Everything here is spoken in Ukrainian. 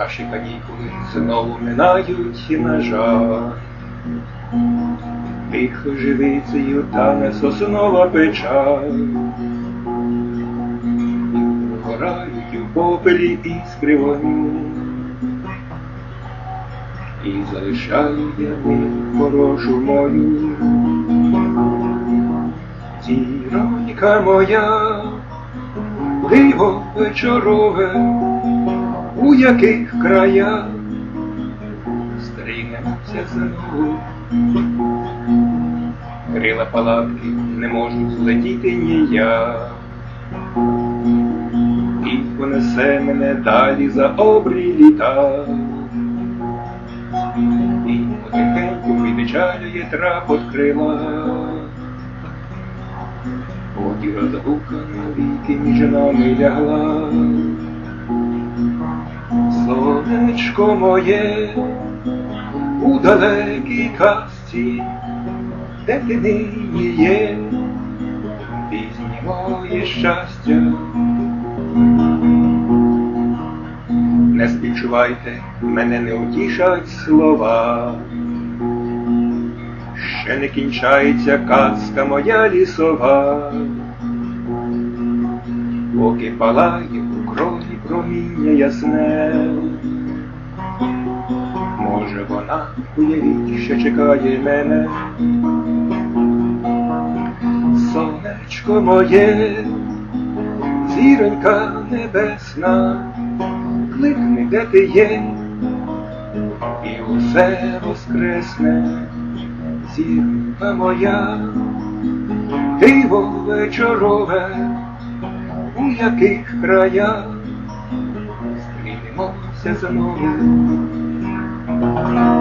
Наші канікули знову минають і на. Тихо живицею тане соснова печаль. Горають у попелі іскри вогню. І залишаю я хорошу мою. Зіронька моя, диво вечорове, яких краях стрінемося знову. Крила палатки не можуть злетіти ніяк. І понесе мене далі за обрій літа. І потихеньку відчалює крила. От і розлука навіки між нами лягла. Сонечко моє у далекій казці, де ти нині є, пізнє моє щастя. Не співчувайте, мене не утішать слова. Ще не кінчається казка моя лісова, поки палає у крові проміння ясне. Може вона уявіть, що чекає мене. Сонечко моє, зіронька небесна, кликни, де ти є, і усе воскресне, зіронька моя, диво вечорове, у яких краях стрінемося знову. Música